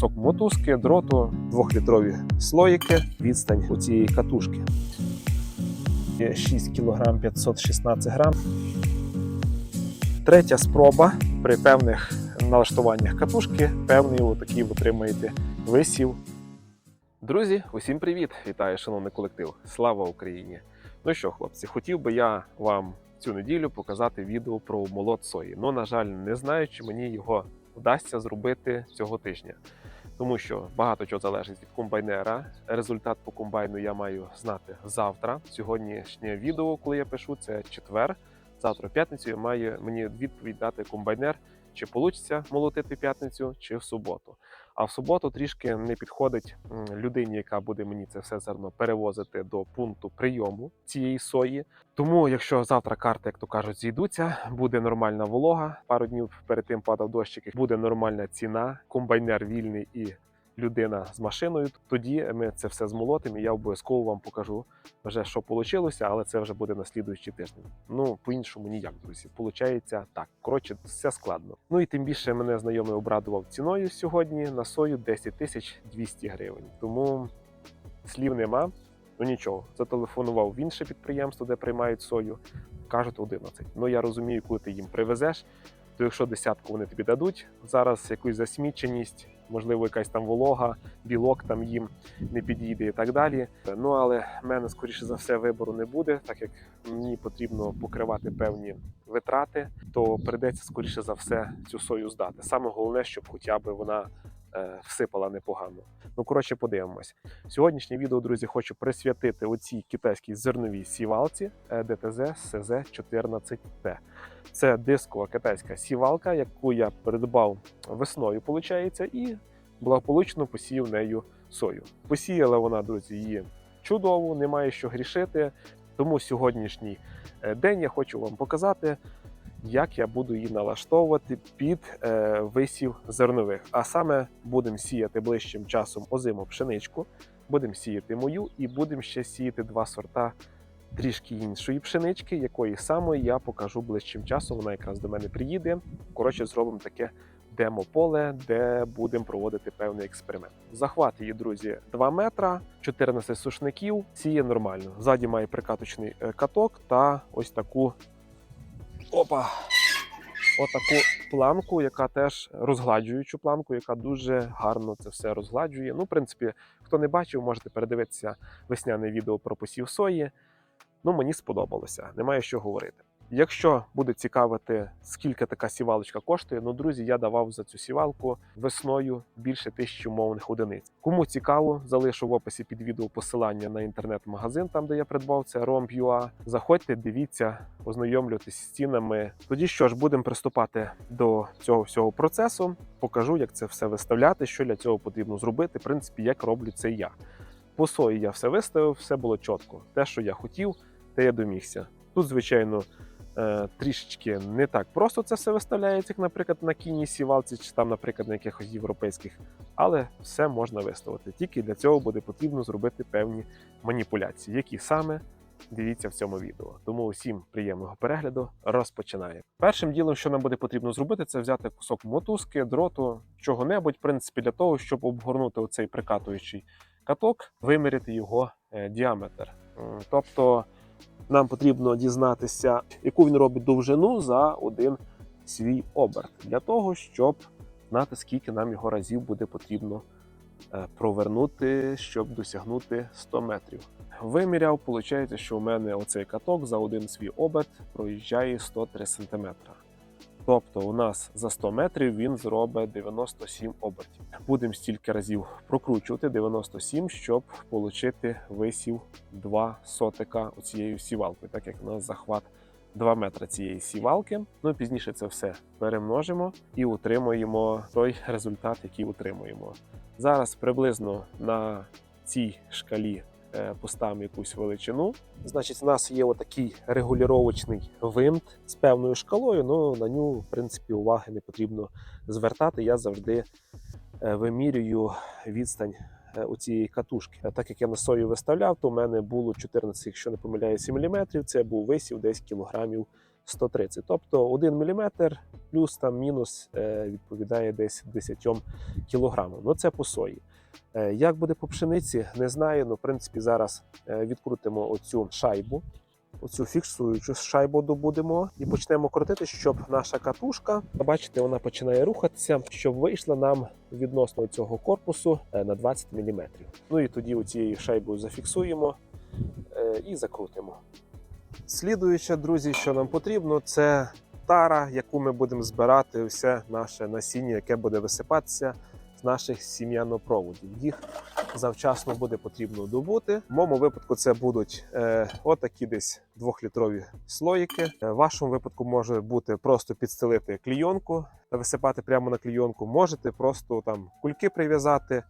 кусок мотузки, дроту, двохлітрові слоїки, відстань у цієї катушки. Є 6 кг 516 грам. Третя спроба при певних налаштуваннях катушки, певний отакий отримаєте висів. Друзі, усім привіт! Вітаю, шановний колектив! Слава Україні! Ну що, хлопці, хотів би я вам цю неділю показати відео про молот сої. Ну, на жаль, не знаю, чи мені його вдасться зробити цього тижня. Тому що багато чого залежить від комбайнера. Результат по комбайну я маю знати завтра. Сьогоднішнє відео, коли я пишу, це четвер. Завтра, п'ятницю, має мені відповідь дати комбайнер, чи вийде молотити п'ятницю, чи в суботу. А в суботу трішки не підходить людині, яка буде мені це все зерно перевозити до пункту прийому цієї сої. Тому, якщо завтра карти, як то кажуть, зійдуться, буде нормальна волога. Пару днів перед тим падав дощик, буде нормальна ціна, комбайнер вільний і людина з машиною. Тоді ми це все змолотимо. і Я обов'язково вам покажу вже, що вийшло, але це вже буде на слідуючий тиждень. Ну по-іншому ніяк, друзі. Получається так. Коротше, все складно. Ну і тим більше мене знайомий обрадував ціною сьогодні на сою 10 тисяч 200 гривень. Тому слів нема. Ну нічого, зателефонував в інше підприємство, де приймають сою. Кажуть 11. Ну я розумію, коли ти їм привезеш, то якщо десятку вони тобі дадуть, зараз якусь засміченість, можливо, якась там волога, білок там їм не підійде і так далі. Ну але в мене, скоріше за все, вибору не буде, так як мені потрібно покривати певні витрати, то прийдеться, скоріше за все, цю сою здати. Саме головне, щоб хоча б вона всипала непогано. Ну, коротше, подивимось. Сьогоднішнє відео, друзі, хочу присвятити оцій китайській зерновій сівалці е, ДТЗ СЗ-14Т. Це дискова китайська сівалка, яку я придбав весною, виходить, і благополучно посіяв нею сою. Посіяла вона, друзі, її чудово, немає що грішити. Тому сьогоднішній е, день я хочу вам показати, як я буду її налаштовувати під е, висів зернових. А саме будемо сіяти ближчим часом озиму пшеничку, будемо сіяти мою і будемо ще сіяти два сорта трішки іншої пшенички, якої самої я покажу ближчим часом. Вона якраз до мене приїде. Коротше, зробимо таке демо-поле, де будемо проводити певний експеримент. Захват її, друзі, 2 метра, 14 сушників, сіє нормально. Ззаді має прикаточний е, каток та ось таку опа. Отаку планку, яка теж розгладжуючу планку, яка дуже гарно це все розгладжує. Ну, в принципі, хто не бачив, можете передивитися весняне відео про посів сої. Ну, мені сподобалося, немає що говорити. Якщо буде цікавити, скільки така сівалочка коштує, ну друзі, я давав за цю сівалку весною більше тисячі умовних одиниць. Кому цікаво, залишу в описі під відео посилання на інтернет-магазин, там де я придбав це Romp.ua. Заходьте, дивіться, ознайомлюйтесь з цінами. Тоді що ж, будемо приступати до цього всього процесу. Покажу, як це все виставляти, що для цього потрібно зробити. В принципі, як роблю це я. По сої я все виставив, все було чітко. Те, що я хотів, те я домігся. Тут, звичайно, трішечки не так просто це все виставляється, як, наприклад, на кінній сівалці, чи там, наприклад, на якихось європейських, але все можна виставити. Тільки для цього буде потрібно зробити певні маніпуляції, які саме дивіться в цьому відео. Тому усім приємного перегляду розпочинаємо. Першим ділом, що нам буде потрібно зробити, це взяти кусок мотузки, дроту, чого-небудь, в принципі, для того, щоб обгорнути оцей прикатуючий каток, виміряти його е, діаметр. Тобто нам потрібно дізнатися, яку він робить довжину за один свій оберт, для того, щоб знати, скільки нам його разів буде потрібно е, провернути, щоб досягнути 100 метрів. Виміряв, виходить, що у мене оцей каток за один свій оберт проїжджає 103 см. Тобто у нас за 100 метрів він зробить 97 обертів. Будемо стільки разів прокручувати 97, щоб отримати висів 2 сотика цією сівалкою, так як у нас захват 2 метри цієї сівалки. Ну пізніше це все перемножимо і отримуємо той результат, який отримуємо. Зараз приблизно на цій шкалі е, якусь величину. Значить, у нас є отакий регулювачний винт з певною шкалою. Ну на нього, в принципі, уваги не потрібно звертати. Я завжди е, вимірюю відстань е, у цієї катушки. Так як я на сою виставляв, то в мене було 14, якщо не помиляюся, мм. Це був висів десь кілограмів 130. Тобто 1 мм плюс там мінус відповідає десь 10 кілограмам. Ну це по сої. Е, Як буде по пшениці, не знаю. Ну, в принципі, зараз е, відкрутимо оцю шайбу, оцю фіксуючу шайбу добудемо і почнемо крутити, щоб наша катушка, бачите, вона починає рухатися, щоб вийшла нам відносно цього корпусу е, на 20 мм. Ну і тоді оцією шайбою зафіксуємо і закрутимо. Слідуюче, друзі, що нам потрібно, це тара, яку ми будемо збирати все наше насіння, яке буде висипатися з наших сім'янопроводів. Їх завчасно буде потрібно добути. В моєму випадку це будуть е, отакі десь двохлітрові слоїки. Е, В вашому випадку може бути просто підстелити клійонку та висипати прямо на клійонку. Можете просто там кульки прив'язати.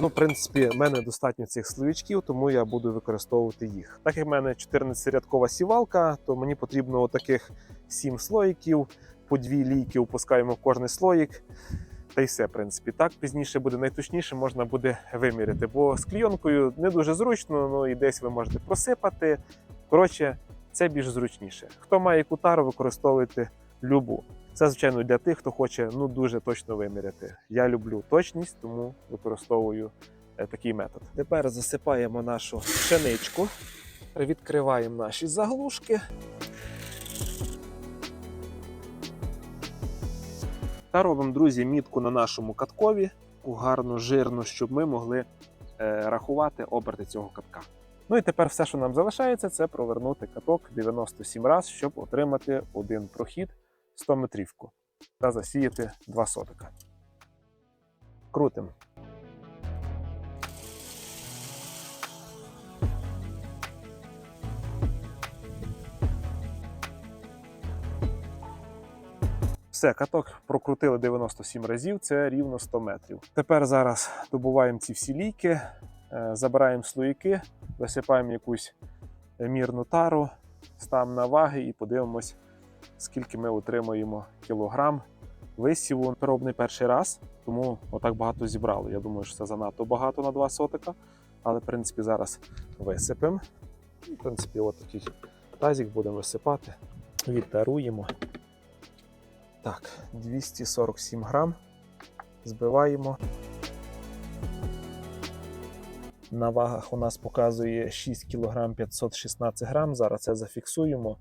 Ну, в принципі, в мене достатньо цих слоєчків, тому я буду використовувати їх. Так як в мене 14-рядкова сівалка, то мені потрібно таких 7 слоїків, по дві лійки опускаємо в кожний слоїк. Та й все, в принципі. Так пізніше буде найточніше, можна буде виміряти. Бо з клійонкою не дуже зручно, ну і десь ви можете просипати. Коротше, це більш зручніше. Хто має кутару, використовуйте любу. Це, звичайно, для тих, хто хоче ну дуже точно виміряти. Я люблю точність, тому використовую е, такий метод. Тепер засипаємо нашу пшеничку, відкриваємо наші заглушки. Та робимо, друзі, мітку на нашому каткові, таку гарну, жирну, щоб ми могли е, рахувати оберти цього катка. Ну і тепер все, що нам залишається, це провернути каток 97 разів, щоб отримати один прохід 100 метрівку та засіяти два сотика. Крутим. Все, каток прокрутили 97 разів, це рівно 100 метрів. Тепер зараз добуваємо ці всі лійки, е, забираємо слоїки, висипаємо якусь мірну тару, ставимо на ваги і подивимось, скільки ми отримаємо кілограм висіву. Робний перший раз, тому отак багато зібрали. Я думаю, що це занадто багато на 2 сотика. Але, в принципі, зараз висипемо. В принципі, от такий тазик будемо висипати. Відтаруємо. Так, 247 грам. Збиваємо. На вагах у нас показує 6 кг 516 грам. Зараз це зафіксуємо,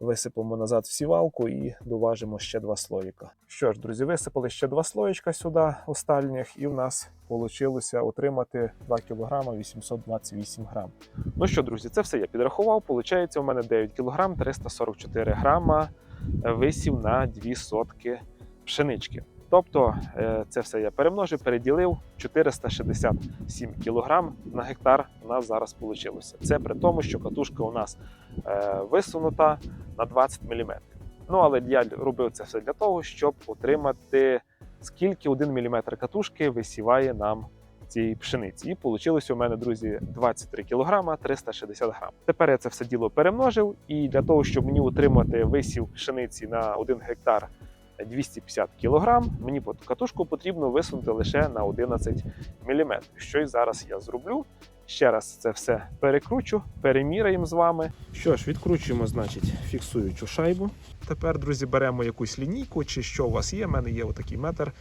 висипемо назад в сівалку і доважимо ще два слоїка. Що ж, друзі, висипали ще два слоїчка сюди остальних, і в нас вийшло отримати 2 кг 828 грам. Ну що, друзі, це все я підрахував. Получається, у мене 9 кг 344 грама висів на 2 сотки пшенички. Тобто е, це все я перемножив, переділив 467 кг на гектар. У нас зараз вийшло. Це при тому, що катушка у нас е, висунута на 20 мм. Ну але я робив це все для того, щоб отримати скільки 1 мм катушки висіває нам цієї пшениці. І вийшло у мене, друзі, 23 кг 360 грам. Тепер я це все діло перемножив, і для того, щоб мені отримати висів пшениці на 1 гектар 250 кг, мені катушку потрібно висунути лише на 11 мм. Що й зараз я зроблю. Ще раз це все перекручу, переміряємо з вами. Що ж, відкручуємо, значить, фіксуючу шайбу. Тепер, друзі, беремо якусь лінійку, чи що у вас є. У мене є отакий метр.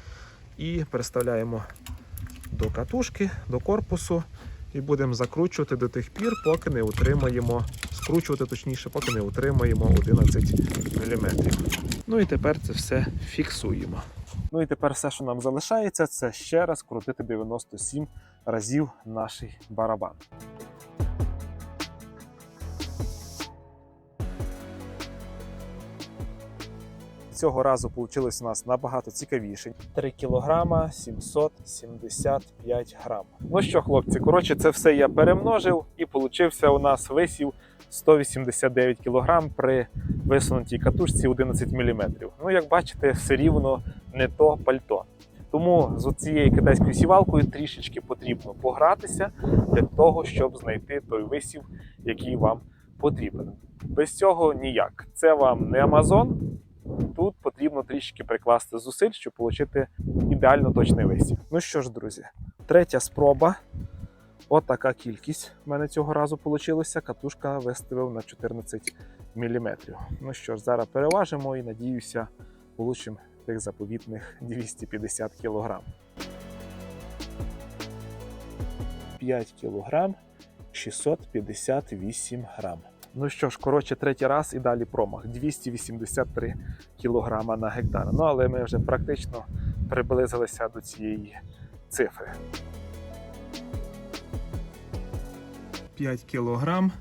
І переставляємо до катушки, до корпусу. І будемо закручувати до тих пір, поки не отримаємо, скручувати точніше, поки не отримаємо 11 мм. Ну і тепер це все фіксуємо. Ну і тепер все, що нам залишається, це ще раз крутити 97 разів наш барабан. Цього разу вийшло у нас набагато цікавіше. 3 кг 775 грам. Ну що, хлопці, коротше, це все я перемножив і получився у нас висів 189 кг при висунутій катушці 11 мм. Ну, як бачите, все рівно не то пальто. Тому з цією китайською сівалкою трішечки потрібно погратися для того, щоб знайти той висів, який вам потрібен. Без цього ніяк. Це вам не Амазон. Тут потрібно трішки прикласти зусиль, щоб отримати ідеально точний висів. Ну що ж, друзі, третя спроба. От така кількість в мене цього разу вийшла. Катушка виставив на 14 мм. Ну що ж, зараз переважимо і надіюся, получимо тих заповітних 250 кг. 5 кг 658 грам. Ну що ж, коротше, третій раз і далі промах 283 кг на гектар. Ну але ми вже практично приблизилися до цієї цифри. 5 кг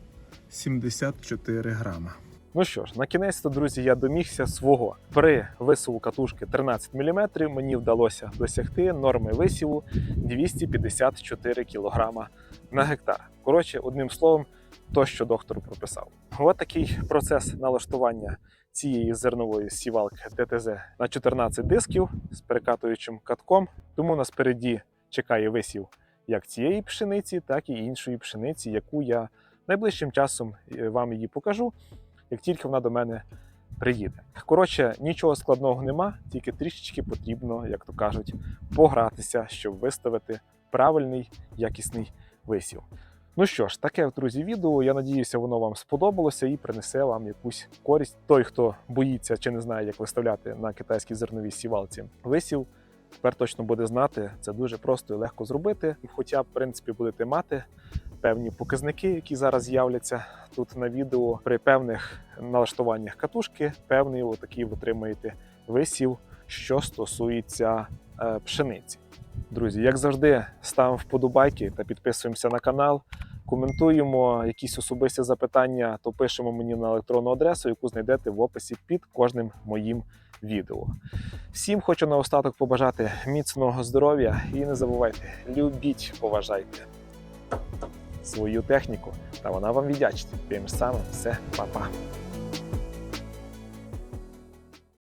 74 грама. Ну що ж, на кінець, то друзі, я домігся свого. При висуву катушки 13 мм мені вдалося досягти норми висіву 254 кг на гектар. Коротше, одним словом, то, що доктор прописав. Ось такий процес налаштування цієї зернової сівалки ДТЗ на 14 дисків з перекатуючим катком. Тому нас спереді чекає висів як цієї пшениці, так і іншої пшениці, яку я найближчим часом е, вам її покажу, як тільки вона до мене приїде. Коротше, нічого складного нема, тільки трішечки потрібно, як то кажуть, погратися, щоб виставити правильний якісний висів. Ну що ж, таке, друзі, відео. Я надіюся, воно вам сподобалося і принесе вам якусь користь. Той, хто боїться чи не знає, як виставляти на китайській зерновій сівалці висів, тепер точно буде знати. Це дуже просто і легко зробити. Хоча, в принципі, будете мати певні показники, які зараз з'являться тут на відео. При певних налаштуваннях катушки, певний отакий отримаєте висів, що стосується е, пшениці. Друзі, як завжди, ставимо вподобайки та підписуємося на канал. Коментуємо якісь особисті запитання, то пишемо мені на електронну адресу, яку знайдете в описі під кожним моїм відео. Всім хочу наостаток побажати міцного здоров'я і не забувайте, любіть, поважайте свою техніку, та вона вам віддячить. Тим самим все, па-па.